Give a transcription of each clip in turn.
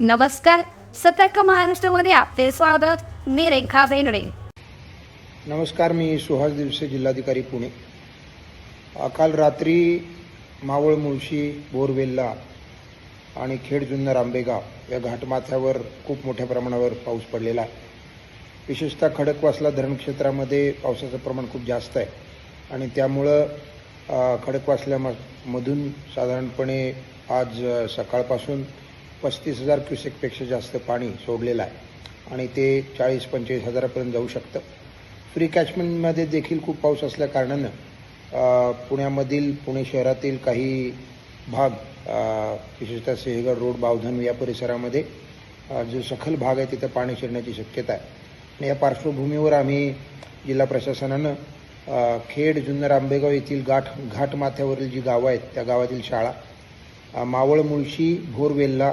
नमस्कार. सतर्क महाराष्ट्रामध्ये आपले स्वागत. मी रेखा बेनडे नमस्कार मी सुहास दिवसे जिल्हाधिकारी पुणे. काल रात्री मावळ मुळशी बोरवेल्ला आणि खेड जुन्नर आंबेगाव या घाटमाथ्यावर खूप मोठ्या प्रमाणावर पाऊस पडलेला आहे. विशेषतः खडकवासला धरण क्षेत्रामध्ये पावसाचं प्रमाण खूप जास्त आहे. आणि त्यामुळं खडकवासल्यामधून साधारणपणे आज सकाळपासून पस्तीस हजार क्युसेकपेक्षा जास्त पाणी सोडलेलं आहे. आणि ते चाळीस पंचेचाळीस हजारापर्यंत जाऊ शकतं. फ्री कॅचमेंटमध्ये देखील खूप पाऊस असल्याकारणानं पुण्यामधील पुणे शहरातील काही भाग विशेषतः सिंहगड रोड बावधन या परिसरामध्ये जो सखल भाग आहे तिथं पाणी शिरण्याची शक्यता आहे. आणि या पार्श्वभूमीवर आम्ही जिल्हा प्रशासनानं खेड जुन्नर आंबेगाव येथील गाठ घाटमाथ्यावरील जी गावं आहेत त्या गावातील शाळा मावळ मुळशी भोरवेल्ला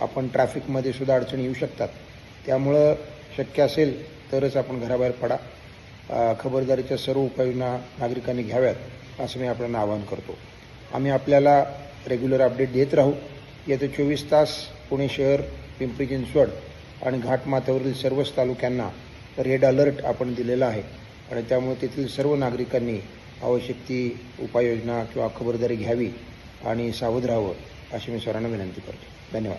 आपण ट्रॅफिकमध्ये सुद्धा अडचणी येऊ शकतात. त्यामुळं शक्य असेल तरच आपण घराबाहेर पडा. खबरदारीच्या सर्व उपाययोजना नागरिकांनी घ्याव्यात असं मी आपल्याला आवाहन करतो. आम्ही आपल्याला रेग्युलर अपडेट देत राहू. येत्या चोवीस तास पुणे शहर पिंपरी चिंचवड आणि घाटमाथ्यावरील सर्वच तालुक्यांना रेड अलर्ट आपण दिलेला आहे. आणि त्यामुळे तेथील सर्व नागरिकांनी आवश्यक ती उपाययोजना किंवा खबरदारी घ्यावी आणि सावध राहावं अशी मी सर्वांना विनंती करतो. धन्यवाद.